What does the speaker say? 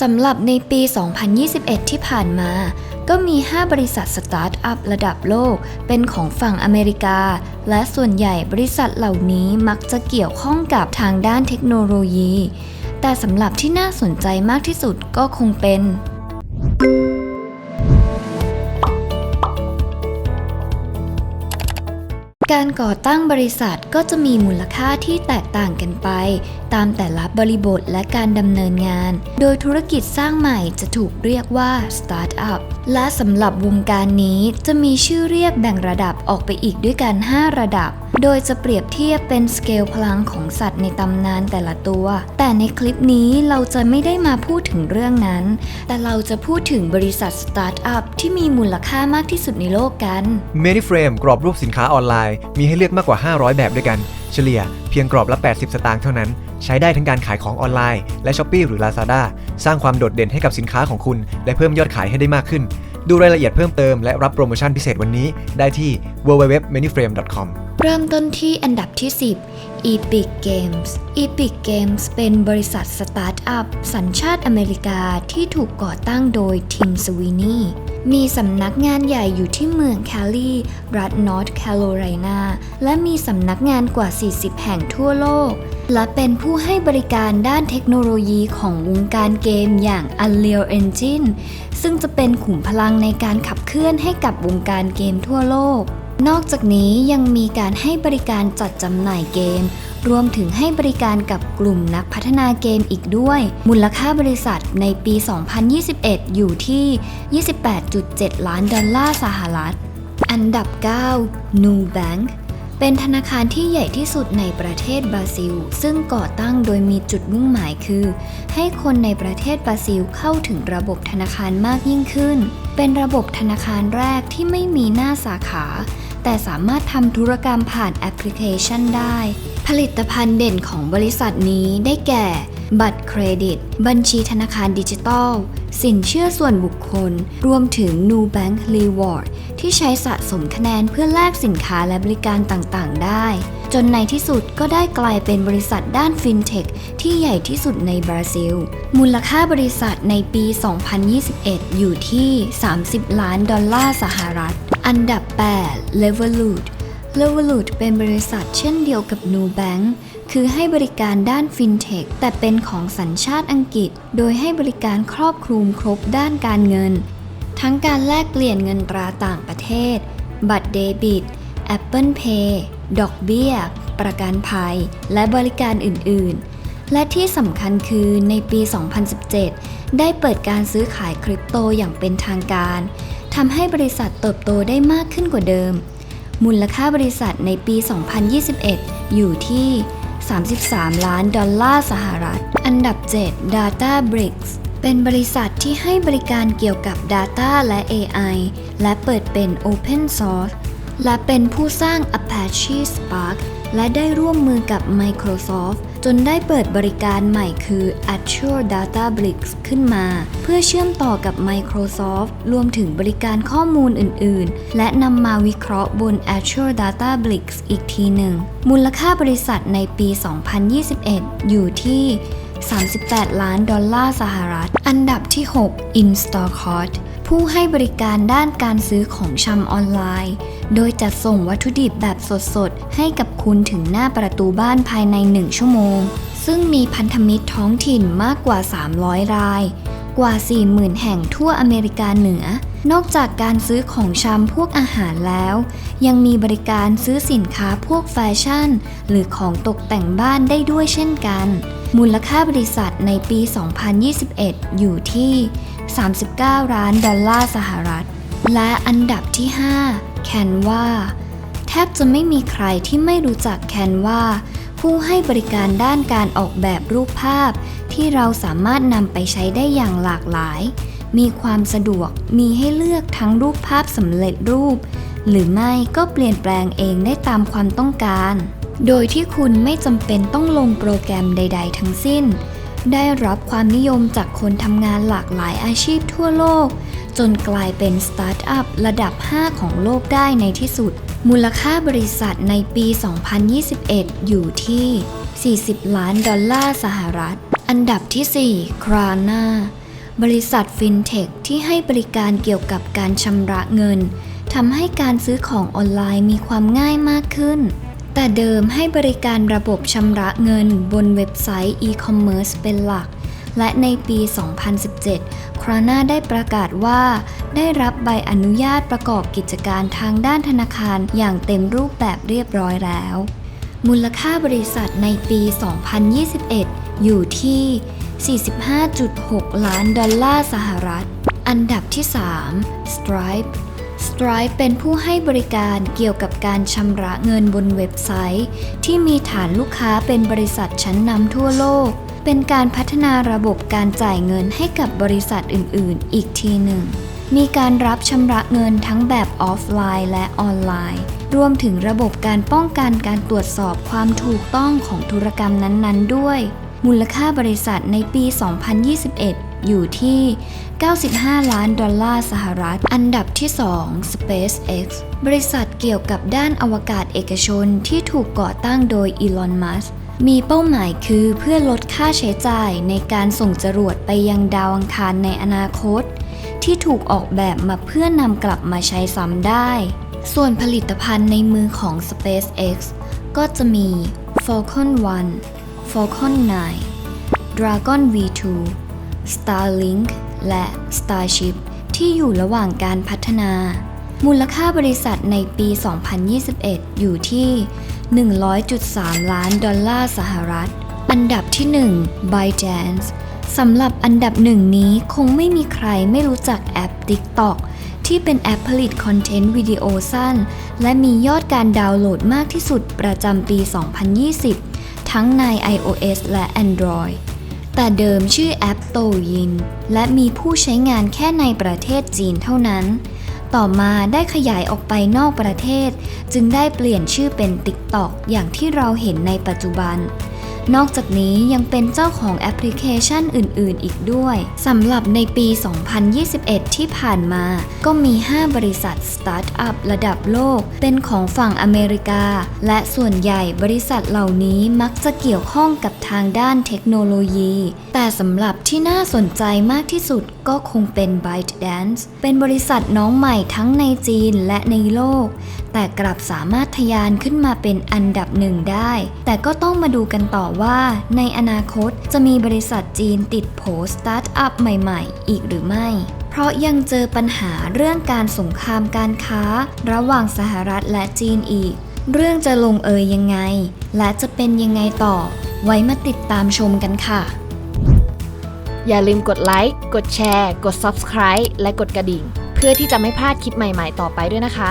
สำหรับในปี 2021 ที่ผ่านมา ก็มี 5 บริษัทสตาร์ทอัพระดับโลก เป็นของฝั่งอเมริกา และส่วนใหญ่บริษัทเหล่านี้มักจะเกี่ยวข้องกับทางด้านเทคโนโลยี แต่สำหรับที่น่าสนใจมากที่สุดก็คงเป็น การก่อตั้งบริษัทก็จะมีมูลค่าที่แตกต่างกันไป ตามแต่ละบริบทและการดำเนินงาน โดยธุรกิจสร้างใหม่จะถูกเรียกว่าสตาร์ทอัพ และสำหรับวงการนี้จะมีชื่อเรียกแบ่งระดับออกไปอีกด้วยกัน 5 ระดับ โดยจะเปรียบเทียบเป็นสเกลพลังของสัตว์ในตำนานแต่ละตัว แต่ในคลิปนี้เราจะไม่ได้มาพูดถึงเรื่องนั้น แต่เราจะพูดถึงบริษัทสตาร์ทอัพที่มีมูลค่ามากที่สุดในโลกกัน m a n y f r a m e กรอบรูปสินค้าออนไลน์ มีให้เลือกมากกว่า 500 แบบด้วยกัน เฉลี่ยเพียงกรอบละ 80 สตางค์เท่านั้น ใช้ได้ทั้งการขายของออนไลน์และ s h อ p e e หรือ Lazada สร้างความโดดเด่นให้กับสินค้าของคุณ และเพิ่มยอดขายให้ได้มากขึ้น ดูรายละเอียดเพิ่มเติมและรับโปรโมชั่นพิเศษวันนี้ได้ที่ www.manyframe.com เริ่มต้นที่อันดับที่ 10 Epic Games Epic Games เป็นบริษัทสตาร์ทอัพสัญชาติอเมริกาที่ถูกก่อตั้งโดยทิมสวีนีมีสำนักงานใหญ่อยู่ที่เมืองแคลลีรัฐนอร์ทแคโรไลนาและมีสำนักงานกว่า 40 แห่งทั่วโลก และเป็นผู้ให้บริการด้านเทคโนโลยีของวงการเกมอย่าง Unreal Engine ซึ่งจะเป็นขุมพลังในการขับเคลื่อนให้กับวงการเกมทั่วโลก นอกจากนี้ยังมีการให้บริการจัดจำหน่ายเกม รวมถึงให้บริการกับกลุ่มนักพัฒนาเกมอีกด้วย มูลค่าบริษัทในปี 2021 อยู่ที่ 28.7 ล้านดอลลาร์สหรัฐ อันดับ 9 Nubank เป็นธนาคารที่ใหญ่ที่สุดในประเทศบราซิล ซึ่งก่อตั้งโดยมีจุดมุ่งหมายคือ ให้คนในประเทศบราซิลเข้าถึงระบบธนาคารมากยิ่งขึ้น เป็นระบบธนาคารแรกที่ไม่มีหน้าสาขา แต่สามารถทำธุรกรรมผ่านแอปพลิเคชันได้ ผลิตภัณฑ์เด่นของบริษัทนี้ได้แก่ บัตรเครดิต บัญชีธนาคารดิจิทัล สินเชื่อส่วนบุคคล รวมถึง New Bank Reward ที่ใช้สะสมคะแนนเพื่อแลกสินค้าและบริการต่างๆ ได้ จนในที่สุดก็ได้กลายเป็นบริษัทด้านฟินเทคที่ใหญ่ที่สุดในบราซิล มูลค่าบริษัทในปี 2021 อยู่ที่ 30 ล้านดอลลาร์สหรัฐ อันดับ 8 Revolut Revolut เป็นบริษัทเช่นเดียวกับ Nubank คือให้บริการด้านฟินเทคแต่เป็นของสัญชาติอังกฤษ โดยให้บริการครอบคลุมครบด้านการเงิน ทั้งการแลกเปลี่ยนเงินตราต่างประเทศ บัตรเดบิต Apple Pay ดอกเบี้ย ประกันภัย และบริการอื่น ๆ และที่สำคัญคือในปี 2017 ได้เปิดการซื้อขายคริปโตอย่างเป็นทางการทำให้บริษัทเติบโตได้มากขึ้นกว่าเดิม มูลค่าบริษัทในปี 2021 อยู่ที่ 33 ล้านดอลลาร์สหรัฐ อันดับ 7 Databricks เป็นบริษัทที่ให้บริการเกี่ยวกับ Data และ AI และเปิดเป็น Open Source และเป็นผู้สร้าง Apache Spark และได้ร่วมมือกับ Microsoft จนได้เปิดบริการใหม่คือ Azure Databricks ขึ้นมา เพื่อเชื่อมต่อกับ Microsoft รวมถึงบริการข้อมูลอื่น ๆ และนำมาวิเคราะห์บน Azure Databricks อีกทีหนึ่ง มูลค่าบริษัทในปี 2021 อยู่ที่ 38 ล้านดอลลาร์สหรัฐ อันดับที่ 6 Instacart ผู้ให้บริการด้านการซื้อของชำออนไลน์ โดยจัดส่งวัตถุดิบแบบสดๆ ให้กับคุณถึงหน้าประตูบ้านภายใน 1 ชั่วโมง ซึ่งมีพันธมิตรท้องถิ่นมากกว่า 300 ราย กว่า 40,000 แห่งทั่วอเมริกาเหนือ นอกจากการซื้อของชำพวกอาหารแล้ว ยังมีบริการซื้อสินค้าพวกแฟชั่น หรือของตกแต่งบ้านได้ด้วยเช่นกัน มูลค่าบริษัทในปี 2021 อยู่ที่ 39 ล้านดอลลาร์สหรัฐ และอันดับที่ 5 Canva แทบจะไม่มีใครที่ไม่รู้จัก Canva ผู้ให้บริการด้านการออกแบบรูปภาพ ที่เราสามารถนำไปใช้ได้อย่างหลากหลาย มีความสะดวกมีให้เลือกทั้งรูปภาพสำเร็จรูป หรือไม่ก็เปลี่ยนแปลงเองได้ตามความต้องการ โดยที่คุณไม่จำเป็นต้องลงโปรแกรมใด ๆ ทั้งสิ้น ได้รับความนิยมจากคนทำงานหลากหลายอาชีพทั่วโลก จนกลายเป็นสตาร์ทอัพระดับ 5 ของโลกได้ในที่สุด มูลค่าบริษัทในปี 2021 อยู่ที่ 40 ล้านดอลลาร์สหรัฐ อันดับที่4คราน่าบริษัทฟินเทคที่ให้บริการเกี่ยวกับการชำระเงินทำให้การซื้อของออนไลน์มีความง่ายมากขึ้น แต่เดิมให้บริการระบบชำระเงินบนเว็บไซต์อีคอมเมิร์ซเป็นหลัก และในปี 2017 คราน่าได้ประกาศว่า ได้รับใบอนุญาตประกอบกิจการทางด้านธนาคารอย่างเต็มรูปแบบเรียบร้อยแล้ว มูลค่าบริษัทในปี 2021 อยู่ที่ 45.6 ล้านดอลลาร์สหรัฐ อันดับที่ 3 Stripe Stripe เป็นผู้ให้บริการเกี่ยวกับการชำระเงินบนเว็บไซต์ ที่มีฐานลูกค้าเป็นบริษัทชั้นนำทั่วโลก เป็นการพัฒนาระบบการจ่ายเงินให้กับบริษัทอื่น ๆ อีกทีหนึ่ง มีการรับชำระเงินทั้งแบบออฟไลน์และออนไลน์ รวมถึงระบบการป้องกันการตรวจสอบความถูกต้องของธุรกรรมนั้น ๆ ด้วย มูลค่าบริษัทในปี 2021 อยู่ที่ 95 ล้านดอลลาร์สหรัฐ อันดับที่ 2 SpaceX บริษัทเกี่ยวกับด้านอวกาศเอกชนที่ถูกก่อตั้งโดยอีลอน มัสก์ มีเป้าหมายคือเพื่อลดค่าใช้จ่ายในการส่งจรวดไปยังดาวอังคารในอนาคต ที่ถูกออกแบบมาเพื่อนำกลับมาใช้ซ้ำได้ ส่วนผลิตภัณฑ์ในมือของ SpaceX ก็จะมี Falcon 1 Falcon 9 Dragon V2 Starlink และ Starship ที่อยู่ระหว่างการพัฒนา มูลค่าบริษัทในปี 2021 อยู่ที่ 100.3 ล้านดอลลาร์สหรัฐ อันดับที่ 1 ByteDance สำหรับอันดับหนึ่งนี้คงไม่มีใครไม่รู้จักแอป TikTok ที่เป็นแอปผลิตคอนเทนต์วิดีโอสั้น และมียอดการดาวน์โหลดมากที่สุดประจำปี 2020 ทั้งใน iOS และ Android แต่เดิมชื่อแอปโตยิน และมีผู้ใช้งานแค่ในประเทศจีนเท่านั้น ต่อมาได้ขยายออกไปนอกประเทศ จึงได้เปลี่ยนชื่อเป็น TikTok อย่างที่เราเห็นในปัจจุบัน นอกจากนี้ยังเป็นเจ้าของแอปพลิเคชันอื่น ๆ อีกด้วยสำหรับในปี 2021 ที่ผ่านมา ก็มี 5 บริษัทสตาร์ทอัพระดับโลก เป็นของฝั่งอเมริกา และส่วนใหญ่บริษัทเหล่านี้มักจะเกี่ยวข้องกับทางด้านเทคโนโลยี แต่สำหรับที่น่าสนใจมากที่สุดก็คงเป็น ByteDance เป็นบริษัทน้องใหม่ทั้งในจีนและในโลก แต่กลับสามารถทะยานขึ้นมาเป็นอันดับหนึ่งได้ แต่ก็ต้องมาดูกันต่อว่าในอนาคตจะมีบริษัทจีนติดโผสตาร์ทอัพใหม่ๆ อีกหรือไม่ เพราะยังเจอปัญหาเรื่องการสงครามการค้า ระหว่างสหรัฐและจีนอีก เรื่องจะลงเอยยังไง และจะเป็นยังไงต่อ ไว้มาติดตามชมกันค่ะ อย่าลืมกดไลค์ กดแชร์ กด Subscribe และกดกระดิ่ง เพื่อที่จะไม่พลาดคลิปใหม่ ๆ ต่อไปด้วยนะคะ